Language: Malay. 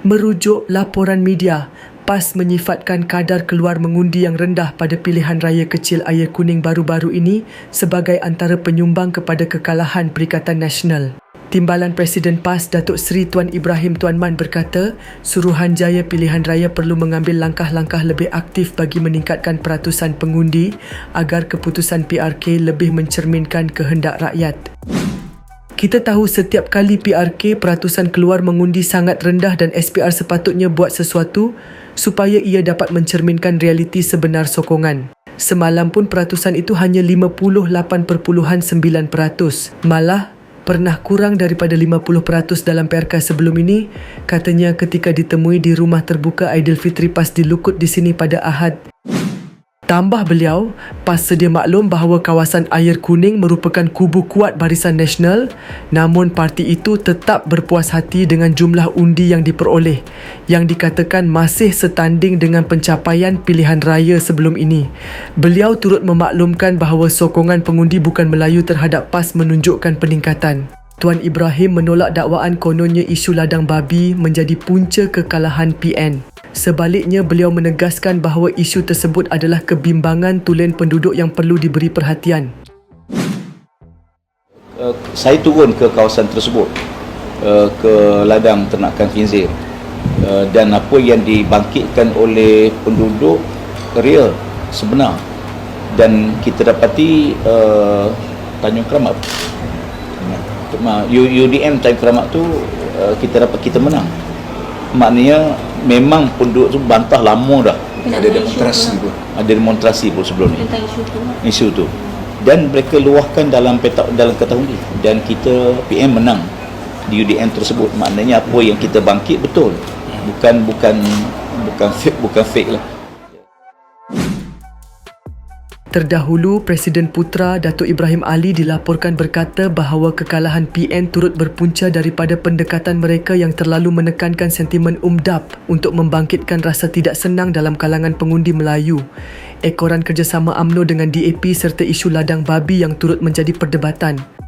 Merujuk laporan media, PAS menyifatkan kadar keluar mengundi yang rendah pada pilihan raya kecil air kuning baru-baru ini sebagai antara penyumbang kepada kekalahan Perikatan Nasional. Timbalan Presiden PAS Datuk Seri Tuan Ibrahim Tuan Man berkata, Suruhanjaya Pilihan Raya perlu mengambil langkah-langkah lebih aktif bagi meningkatkan peratusan pengundi agar keputusan PRK lebih mencerminkan kehendak rakyat. Kita tahu setiap kali PRK peratusan keluar mengundi sangat rendah dan SPR sepatutnya buat sesuatu supaya ia dapat mencerminkan realiti sebenar sokongan. Semalam pun peratusan itu hanya 58.9%. Malah pernah kurang daripada 50% dalam PRK sebelum ini, katanya ketika ditemui di rumah terbuka Aidilfitri PAS di Lukut di sini pada Ahad. Tambah beliau, PAS sedia maklum bahawa kawasan air kuning merupakan kubu kuat Barisan Nasional namun parti itu tetap berpuas hati dengan jumlah undi yang diperoleh yang dikatakan masih setanding dengan pencapaian pilihan raya sebelum ini. Beliau turut memaklumkan bahawa sokongan pengundi bukan Melayu terhadap PAS menunjukkan peningkatan. Tuan Ibrahim menolak dakwaan kononnya isu ladang babi menjadi punca kekalahan PN. Sebaliknya, beliau menegaskan bahawa isu tersebut adalah kebimbangan tulen penduduk yang perlu diberi perhatian. Uh, saya turun ke kawasan tersebut uh, ke ladang ternakan khinzir uh, dan apa yang dibangkitkan oleh penduduk real sebenar. Dan kita dapati uh, Tanjung Keramat. UDM Tanjung Keramat tu uh, kita dapat kita menang maknanya memang penduduk tu bantah lama dah. Ada demonstrasi pun. Ada demonstrasi pun sebelum ni. Tentang isu tu? Isu tu. Dan mereka luahkan dalam petak dalam kata undi dan kita PM menang di UDM tersebut. Maknanya apa yang kita bangkit betul. Bukan bukan bukan fake bukan fake lah Terdahulu, Presiden Putra Datuk Ibrahim Ali dilaporkan berkata bahawa kekalahan PN turut berpunca daripada pendekatan mereka yang terlalu menekankan sentimen umdap untuk membangkitkan rasa tidak senang dalam kalangan pengundi Melayu. Ekoran kerjasama AMNO dengan DAP serta isu ladang babi yang turut menjadi perdebatan.